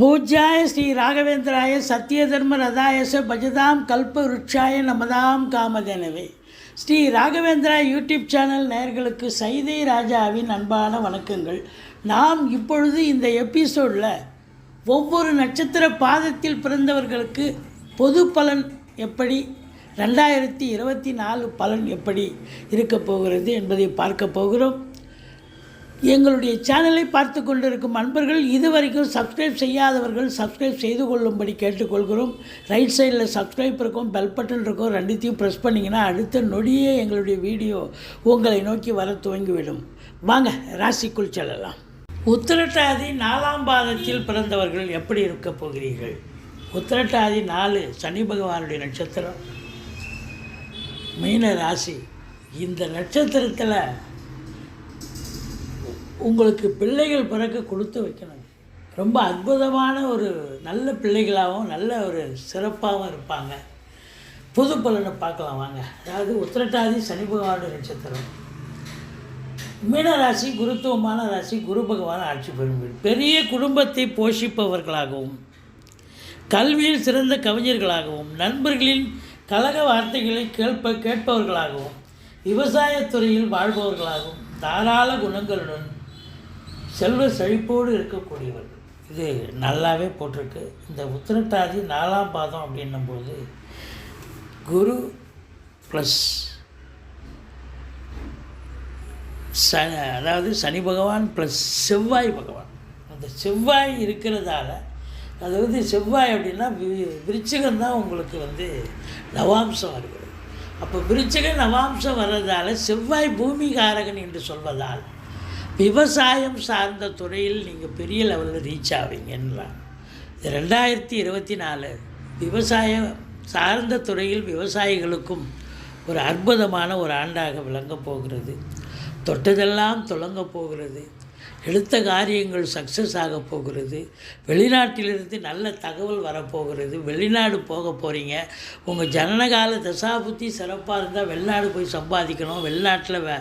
பூஜ்யாய ஸ்ரீ ராகவேந்திராய சத்யதர்ம ரதாயச பஜதாம் கல்ப விருட்சாய நமதாம் காமதேனவே ஸ்ரீ ராகவேந்திரா யூடியூப் சேனல் நேயர்களுக்கு சைதை ராஜாவின் அன்பான வணக்கங்கள். நாம் இப்பொழுது இந்த எபிசோடில் ஒவ்வொரு நட்சத்திர பாதத்தில் பிறந்தவர்களுக்கு பொது பலன் எப்படி ரெண்டாயிரத்தி இருபத்தி நாலு பலன் எப்படி இருக்கப் போகிறது என்பதை பார்க்க போகிறோம். எங்களுடைய சேனலை பார்த்து கொண்டிருக்கும் அன்பர்கள் இதுவரைக்கும் சப்ஸ்கிரைப் செய்யாதவர்கள் சப்ஸ்கிரைப் செய்து கொள்ளும்படி கேட்டுக்கொள்கிறோம். ரைட் சைடில் சப்ஸ்கிரைப் இருக்கும் பெல் பட்டன் இருக்கும் ரெண்டுத்தையும் ப்ரெஸ் பண்ணிங்கன்னா அடுத்த நொடியே எங்களுடைய வீடியோ உங்களை நோக்கி வர துவங்கிவிடும். வாங்க ராசிக்குள் செல்லலாம். உத்திரட்டாதி நாலாம் பாதத்தில் பிறந்தவர்கள் எப்படி இருக்க போகிறீர்கள்? உத்திரட்டாதி நாலு சனி பகவானுடைய நட்சத்திரம். மீன ராசி இந்த நட்சத்திரத்தில் உங்களுக்கு பிள்ளைகள் பிறக்க கொடுத்து வைக்கணும். ரொம்ப அற்புதமான ஒரு நல்ல பிள்ளைகளாகவும் நல்ல ஒரு சிறப்பாகவும் இருப்பாங்க. புது பலனை பார்க்கலாம் வாங்க. அதாவது உத்திரட்டாதி சனி பகவானுடைய நட்சத்திரம். மீனராசி குருத்துவமான ராசி குரு பகவான் ஆட்சி பெறும் பெரிய குடும்பத்தை போஷிப்பவர்களாகவும் கல்வியில் சிறந்த கவிஞர்களாகவும் நண்பர்களின் கழக வார்த்தைகளை கேட்ப கேட்பவர்களாகவும் விவசாயத்துறையில் வாழ்பவர்களாகவும் தாராள குணங்களுடன் செல்வ செழிப்போடு இருக்கக்கூடியவர். இது நல்லாவே போட்டிருக்கு. இந்த உத்திரட்டாதி நாலாம் பாதம் அப்படின்னும்போது குரு ப்ளஸ் ச அதாவது சனி பகவான் ப்ளஸ் செவ்வாய் பகவான். அந்த செவ்வாய் இருக்கிறதால அதாவது செவ்வாய் அப்படின்னா வி- விருச்சிகம் தான் உங்களுக்கு வந்து நவாம்சம் வருகிறது. அப்போ விருச்சிக நவாம்சம் வர்றதால செவ்வாய் பூமி காரகன் என்று சொல்வதால் விவசாயம் சார்ந்த துறையில் நீங்கள் பெரிய லெவலில் ரீச் ஆவீங்கன்றான் இது ரெண்டாயிரத்தி இருபத்தி நாலு. விவசாயம் சார்ந்த துறையில் விவசாயிகளுக்கும் ஒரு அற்புதமான ஒரு ஆண்டாக விளங்கப் போகிறது. தொட்டதெல்லாம் தொடங்க போகிறது. எடுத்த காரியங்கள் சக்ஸஸ் ஆக போகிறது. வெளிநாட்டிலிருந்து நல்ல தகவல் வரப்போகிறது. வெளிநாடு போக போகிறீங்க உங்கள் ஜனனகால தசாபுத்தி சிறப்பாக இருந்தால் வெளிநாடு போய் சம்பாதிக்கணும். வெளிநாட்டில் வே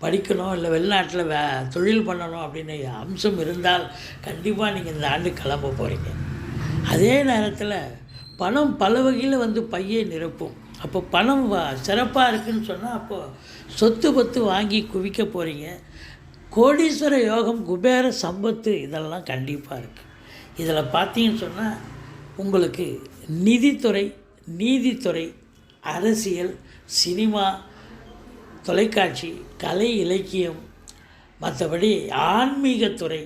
படிக்கணும். இல்லை வெளிநாட்டில் வே தொழில் பண்ணணும் அப்படின்னு அம்சம் இருந்தால் கண்டிப்பாக நீங்கள் இந்த ஆண்டு கிளம்ப போகிறீங்க அதே நேரத்தில் பணம் பல வகையில் வந்து பையை நிரப்பும். அப்போ பணம் வ- சிறப்பாக இருக்குன்னு சொன்னால் அப்போது சொத்து பத்து வாங்கி குவிக்க போகிறீங்க கோடீஸ்வர யோகம் குபேர சம்பத்து இதெல்லாம் கண்டிப்பாக இருக்குது இதில் பார்த்தீங்கன்னு சொன்னால் உங்களுக்கு நிதித்துறை நீதித்துறை அரசியல் சினிமா தொலைக்காட்சி கலை இலக்கியம் மற்றபடி ஆன்மீகத்துறை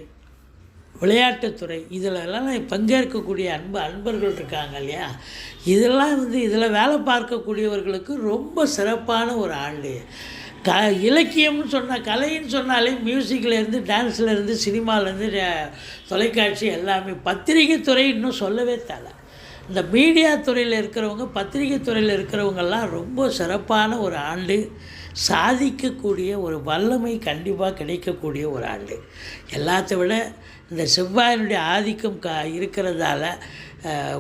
விளையாட்டுத்துறை இதிலெல்லாம் பங்கேற்கக்கூடிய அன்பு அன்பர்கள் இருக்காங்க இல்லையா? இதெல்லாம் வந்து இதில் வேலை பார்க்கக்கூடியவர்களுக்கு ரொம்ப சிறப்பான ஒரு ஆண்டு க இலக்கியம்னு சொன்னால் கலைன்னு சொன்னாலே மியூசிக்லேருந்து டான்ஸ்லேருந்து சினிமாலேருந்து தொலைக்காட்சி எல்லாமே. பத்திரிகை துறை இன்னும் சொல்லவே தேவை இந்த மீடியா துறையில் இருக்கிறவங்க பத்திரிகை துறையில் இருக்கிறவங்கெல்லாம் ரொம்ப சிறப்பான ஒரு ஆண்டு சாதிக்கக்கூடிய ஒரு வல்லமை கண்டிப்பாக கிடைக்கக்கூடிய ஒரு ஆண்டு. எல்லாத்த விட இந்த செவ்வாயினுடைய ஆதிக்கம் க இருக்கிறதால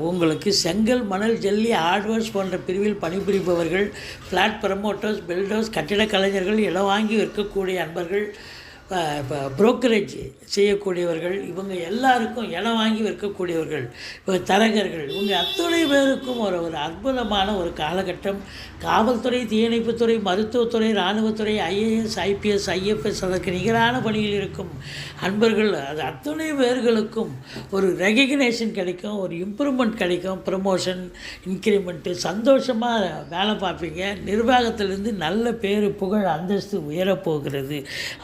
உங்களுக்கு செங்கல் மணல் ஜல்லி ஹார்ட்வேர்ஸ் போன்ற பிரிவில் பணிபுரிபவர்கள் ஃப்ளாட் ப்ரமோட்டர்ஸ் பில்டர்ஸ் கட்டிடக் கலைஞர்கள் இடம் வாங்கி விற்கக்கூடிய அன்பர்கள் இப்போ புரோக்கரேஜ் செய்யக்கூடியவர்கள் இவங்க எல்லாருக்கும் இடம் வாங்கி விற்கக்கூடியவர்கள் இப்போ தரகர்கள் இவங்க அத்தனை பேருக்கும் ஒரு ஒரு அற்புதமான ஒரு காலகட்டம். காவல்துறை தீயணைப்புத்துறை மருத்துவத்துறை இராணுவத்துறை ஐஏஎஸ் ஐபிஎஸ் ஐஎஃப்எஸ் அதற்கு நிகரான பணியில் இருக்கும் அன்பர்கள் அது அத்தனை பேர்களுக்கும் ஒரு ரெகக்னேஷன் கிடைக்கும் ஒரு இம்ப்ரூவ்மெண்ட் கிடைக்கும் ப்ரமோஷன் இன்க்ரிமெண்ட்டு சந்தோஷமாக வேலை பார்ப்பீங்க. நிர்வாகத்திலேருந்து நல்ல பேர் புகழ் அந்தஸ்து உயரப்போகிறது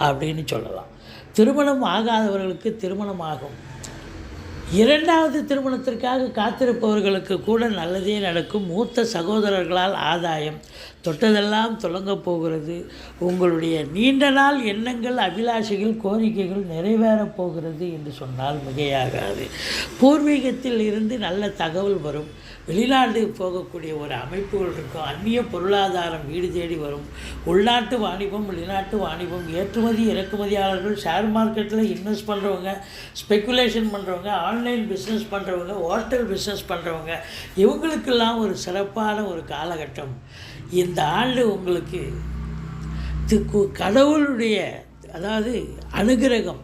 அப்படின்னு சொல்லலாம். திருமணம் ஆகாதவர்களுக்கு திருமணம் ஆகும் இரண்டாவது திருமணத்திற்காக காத்திருப்பவர்களுக்கு கூட நல்லதே நடக்கும். மூத்த சகோதரர்களால் ஆதாயம். தொட்டதெல்லாம் தொடங்கப் போகிறது. உங்களுடைய நீண்ட நாள் எண்ணங்கள் அபிலாஷைகள் கோரிக்கைகள் நிறைவேறப் போகிறது என்று சொன்னால் மிகையாகாது. பூர்வீகத்தில் இருந்து நல்ல தகவல் வரும். வெளிநாடு போகக்கூடிய ஒரு அமைப்புகள் இருக்கும். அந்நிய பொருளாதாரம் வீடு தேடி வரும். உள்நாட்டு வாணிபம் வெளிநாட்டு வாணிபம் ஏற்றுமதி இறக்குமதியாளர்கள் ஷேர் மார்க்கெட்டில் இன்வெஸ்ட் பண்ணுறவங்க ஸ்பெக்குலேஷன் பண்ணுறவங்க ஆன்லைன் பிஸ்னஸ் பண்ணுறவங்க ஹோட்டல் பிஸ்னஸ் பண்ணுறவங்க இவங்களுக்கெல்லாம் ஒரு சிறப்பான ஒரு காலகட்டம். இந்த ஆண்டு உங்களுக்கு திக்கு கு- கடவுளுடைய அதாவது அனுகிரகம்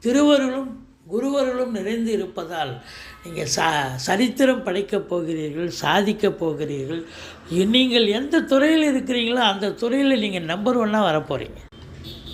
திருவருளும் குருவர்களும் நிறைந்து இருப்பதால் நீங்கள் சா சரித்திரம் படைக்கப் போகிறீர்கள் சாதிக்கப் போகிறீர்கள். நீங்கள் எந்த துறையில் இருக்கிறீங்களோ அந்த துறையில் நீங்கள் நம்பர் ஒன்னாக வரப்போகிறீங்க